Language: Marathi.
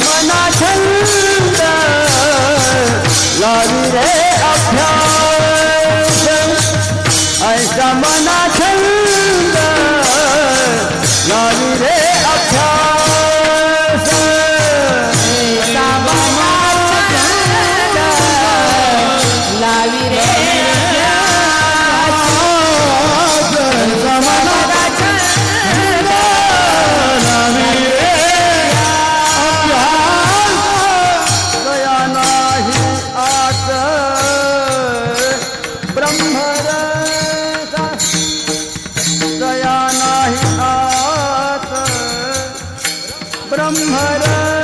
मना छंद. लावी रे अभ्यास. ऐसा मना छंद. ब्रह्मरसा दया नाही आत ब्रह्मरसा